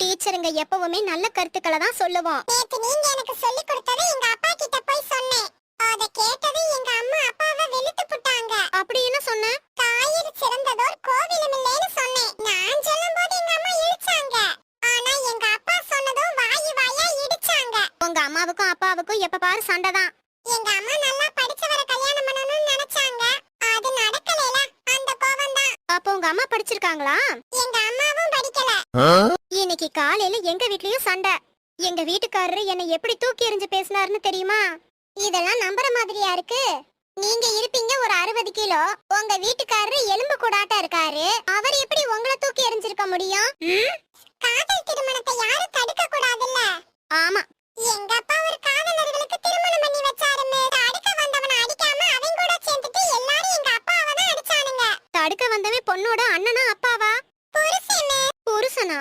டீச்சருங்க எப்பவுமே நல்ல கருத்துக்களை தான் சொல்லுவோம். நேத்து நீங்க எனக்கு சொல்லி கொடுத்ததை எங்க அப்பா கிட்ட போய் சொன்னேன். அத கேட்டது எங்க அம்மா அப்பாவை வெளுத்து புட்டாங்க. அப்படி என்ன சொன்ன? தாயிற் சிறந்ததோர் கோவிலும் இல்லைன்னு சொன்னேன். நான் சொல்லும்போது எங்க அம்மா இடிச்சாங்க ஆனா எங்க அப்பா சொன்னதும் வாயு வாயா இடிச்சாங்க. உங்க அம்மாவுக்கும் அப்பாவுக்கும் எப்ப பாரு சண்டை தான். எங்க அம்மா நல்லா படிச்சவரை கல்யாணம் பண்ணணும்னு நினைச்சாங்க. அது நடக்கலைல. அந்த கோவம் தான். அப்போ உங்க அம்மா படிச்சிருக்காங்களா? எங்க அம்மாவும் படிக்கல. இன்னைக்கு காலையில எங்க வீட்லயும் சண்டை. எங்க வீட்டுக்காரரு என்னை எப்படி தூக்கி எறிஞ்சு பேசினாருன்னு தெரியுமா? இதெல்லாம் நம்புற மாதிரியா இருக்கு? நீங்க இருப்பீங்க ஒரு அறுபது கிலோ. உங்க வீட்டுக்காரர் எலும்பு கூடாட்டா இருக்காரு. அவர் எப்படி உங்களை தூக்கி எறிஞ்சிருக்க முடியும்? காதல் திருமணத்தை யாரும் தடுக்க கூடாதுல்ல ஆமா. எங்க அப்பா ஒரு காதலர்களுக்கு திருமணம் பண்ணி வச்சாருமே தடுக்க வந்தவன அடிக்காம அவன் கூட சேர்ந்துட்டு எல்லாரும் எங்க அப்பாவை தான் அடிச்சானுங்க. தடுக்க வந்தவன் பொண்ணோட அண்ணனா அப்பாவா? புருஷனே. புருஷனா?